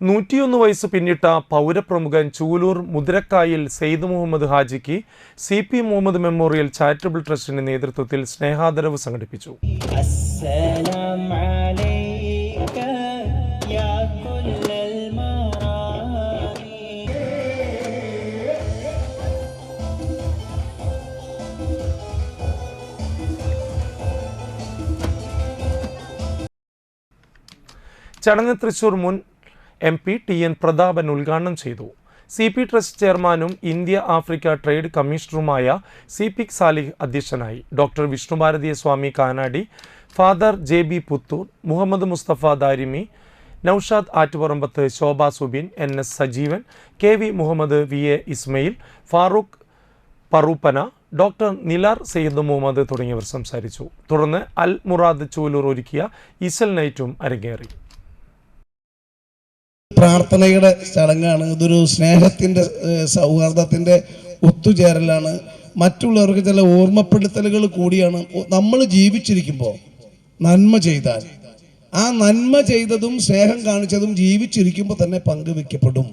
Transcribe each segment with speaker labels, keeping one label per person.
Speaker 1: നൂറ്റിയൊന്ന് വയസ്സ് പിന്നിട്ട പൗരപ്രമുഖൻ Chuloor മുതിരക്കായിൽ Syed Muhammad ഹാജിക്ക് C P Muhammad memorial charitable ട്രസ്റ്റിന്റെ നേതൃത്വത്തിൽ സ്നേഹാദരവ് സംഘടിപ്പിച്ചു. ചടങ്ങ് തൃശൂർ മുൻ M P T N Prathapan ഉദ്ഘാടനം ചെയ്തു. സി പി ട്രസ്റ്റ് ചെയർമാനും ഇന്ത്യ ആഫ്രിക്ക ട്രേഡ് കമ്മീഷണറുമായ സി പി സാലിഹ് അധ്യക്ഷനായി. Doctor Vishnubharatheeya Swami Kanadi father J B Puthur Muhammad Musthafa Darimi Noushad Attuparambath Shobha Subin N S Sajeevan K V Muhammad V A Ismail Farooq Paruppana doctor Nilar Syed Muhammad തുടങ്ങിയവർ സംസാരിച്ചു. തുടർന്ന് അൽ മുറാദ് ചൂലൂർ ഒരുക്കിയ ഇസൽ നൈറ്റും അരങ്ങേറി.
Speaker 2: പ്രാർത്ഥനയുടെ ചടങ്ങാണ്. ഇതൊരു സ്നേഹത്തിന്റെ സൗഹാർദ്ദത്തിന്റെ ഒത്തുചേരലാണ്. മറ്റുള്ളവർക്ക് ചില ഓർമ്മപ്പെടുത്തലുകൾ കൂടിയാണ്. നമ്മൾ ജീവിച്ചിരിക്കുമ്പോൾ നന്മ ചെയ്താൽ ആ നന്മ ചെയ്തതും സ്നേഹം കാണിച്ചതും ജീവിച്ചിരിക്കുമ്പോൾ തന്നെ പങ്കുവെക്കപ്പെടും.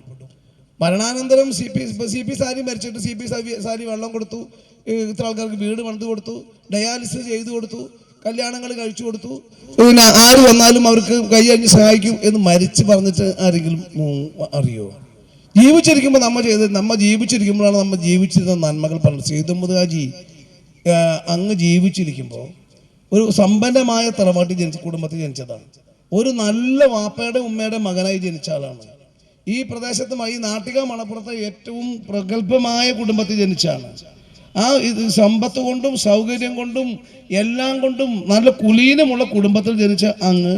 Speaker 2: മരണാനന്തരം സി പി സി പി സാരി മരിച്ചിട്ട് സി പി സാരി വെള്ളം കൊടുത്തു. ഇത്ര ആൾക്കാർക്ക് വീട് പണിത് കൊടുത്തു. ഡയാലിസിസ് ചെയ്തു കൊടുത്തു. കല്യാണങ്ങൾ കഴിച്ചു കൊടുത്തു. പിന്നെ ആര് വന്നാലും അവർക്ക് കൈ അഞ്ഞ് സഹായിക്കും എന്ന് മരിച്ചു പറഞ്ഞിട്ട് ആരെങ്കിലും അറിയോ? ജീവിച്ചിരിക്കുമ്പോൾ നമ്മൾ ചെയ്ത് നമ്മൾ ജീവിച്ചിരിക്കുമ്പോഴാണ് നമ്മൾ ജീവിച്ചിരുന്ന നന്മകൾ പറഞ്ഞത്. സീതമുദ് ഹാജി അങ്ങ് ജീവിച്ചിരിക്കുമ്പോൾ ഒരു സമ്പന്നമായ തറവാട്ടിൽ ജനിച്ച കുടുംബത്തിൽ ജനിച്ചതാണ്. ഒരു നല്ല വാപ്പയുടെ ഉമ്മയുടെ മകനായി ജനിച്ച ആളാണ്. ഈ പ്രദേശത്തുമായി നാട്ടിക മണപ്പുറത്തെ ഏറ്റവും പ്രഗത്ഭമായ കുടുംബത്തിൽ ജനിച്ചാണ് ആ സമ്പത്ത് കൊണ്ടും സൗകര്യം കൊണ്ടും എല്ലാം കൊണ്ടും നല്ല കുലീനമുള്ള കുടുംബത്തിൽ ജനിച്ച അങ്ങ്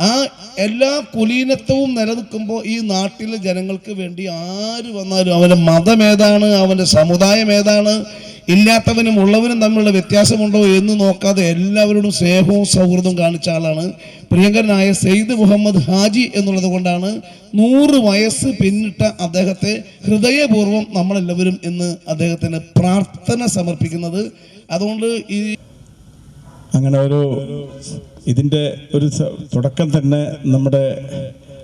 Speaker 2: ആ എല്ലാ കുലീനത്വവും നിലനിൽക്കുമ്പോൾ ഈ നാട്ടിലെ ജനങ്ങൾക്ക് വേണ്ടി ആര് വന്നാലും അവന്റെ മതം ഏതാണ് അവന്റെ സമുദായം ഏതാണ് ഇല്ലാത്തവനും ഉള്ളവനും തമ്മിലുള്ള വ്യത്യാസമുണ്ടോ എന്ന് നോക്കാതെ എല്ലാവരോടും സ്നേഹവും സൗഹൃദവും കാണിച്ച ആളാണ് പ്രിയങ്കരനായ സെയ്ദ് മുഹമ്മദ് ഹാജി എന്നുള്ളത് കൊണ്ടാണ് നൂറ് വയസ്സ് പിന്നിട്ട അദ്ദേഹത്തെ ഹൃദയപൂർവം നമ്മളെല്ലാവരും ഇന്ന് അദ്ദേഹത്തിന് പ്രാർത്ഥന സമർപ്പിക്കുന്നത്. അതുകൊണ്ട് ഈ
Speaker 3: അങ്ങനെ ഒരു ഇതിന്റെ ഒരു തുടക്കം തന്നെ നമ്മുടെ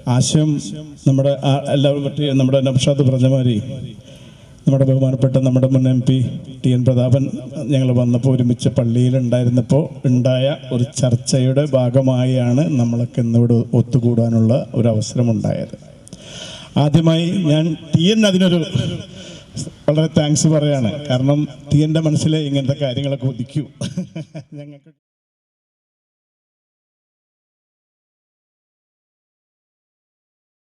Speaker 3: ആശയം നമ്മുടെ എല്ലാവരും പറ്റി നമ്മുടെ നബ്ഷാദ് മാതിരി നമ്മുടെ ബഹുമാനപ്പെട്ട നമ്മുടെ മുൻ M P T N Prathapan ഞങ്ങൾ വന്നപ്പോൾ ഒരുമിച്ച് പള്ളിയിലുണ്ടായിരുന്നപ്പോൾ ഉണ്ടായ ഒരു ചർച്ചയുടെ ഭാഗമായാണ് നമ്മളൊക്കെ ഇന്നിവിടെ ഒത്തുകൂടാനുള്ള ഒരു അവസരമുണ്ടായത്. ആദ്യമായി ഞാൻ ടി എൻ അതിനൊരു വളരെ താങ്ക്സ് പറയാണ്. കാരണം ടി എന്റെ മനസ്സിലെ ഇങ്ങനത്തെ കാര്യങ്ങളൊക്കെ ഒതുക്കൂ ഞങ്ങൾക്ക്